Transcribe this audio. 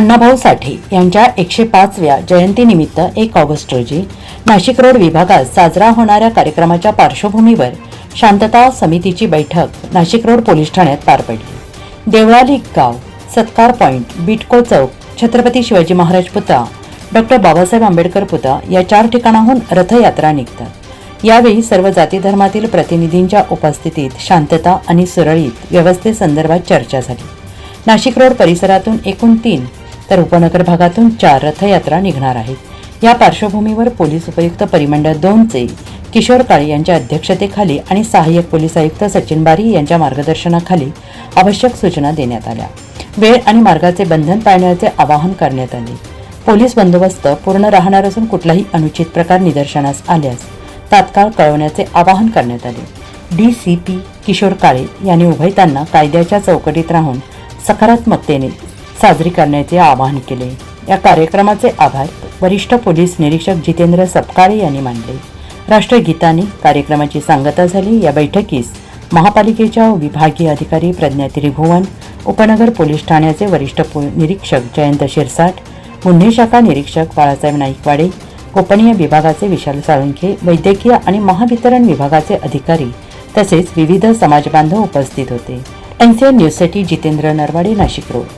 अण्णाभाऊ साठे यांच्या एकशे पाचव्या जयंतीनिमित्त एक ऑगस्ट रोजी नाशिक रोड विभागात साजरा होणाऱ्या कार्यक्रमाच्या पार्श्वभूमीवर शांतता समितीची बैठक नाशिक रोड पोलीस ठाण्यात पार पडली. देवळाली गाव सत्कार पॉईंट बिटको चौक छत्रपती शिवाजी महाराज पुतळा डॉक्टर बाबासाहेब आंबेडकर पुतळा या चार ठिकाणाहून रथयात्रा निघतात. यावेळी सर्व जाती धर्मातील प्रतिनिधींच्या उपस्थितीत शांतता आणि सुरळीत व्यवस्थेसंदर्भात चर्चा झाली. नाशिक रोड परिसरातून एकूण तीन तर उपनगर भागातून चार रथयात्रा निघणार आहेत. या पार्श्वभूमीवर पोलीस उपयुक्त परिमंडळ दोनचे किशोर काळे यांच्या अध्यक्षतेखाली आणि सहाय्यक पोलीस आयुक्त सचिन बारी यांच्या मार्गदर्शनाखाली आवश्यक सूचना देण्यात आल्या. वेळ आणि मार्गाचे बंधन पाळण्याचे आवाहन करण्यात आले. पोलीस बंदोबस्त पूर्ण राहणार असून कुठलाही अनुचित प्रकार निदर्शनास आल्यास तात्काळ कळवण्याचे आवाहन करण्यात आले. D C P Kishore Kale यांनी उभयतांना कायद्याच्या चौकटीत राहून सकारात्मकतेने साजरी करण्याचे आवाहन केले. या कार्यक्रमाचे आभार वरिष्ठ पोलीस निरीक्षक जितेंद्र सपकाळे यांनी मानले. राष्ट्रगीताने कार्यक्रमाची सांगता झाली. या बैठकीस महापालिकेच्या विभागीय अधिकारी प्रज्ञा त्रिभुवन उपनगर पोलीस ठाण्याचे वरिष्ठ पो निरीक्षक जयंत शिरसाट गुन्हे शाखा निरीक्षक बाळासाहेब नाईकवाडे गोपनीय विभागाचे विशाल साळुंखे वैद्यकीय आणि महावितरण विभागाचे अधिकारी तसेच विविध समाजबांधव उपस्थित होते. एनसीएन न्यूजसाठी जितेंद्र नरवाडे नाशिक रोड.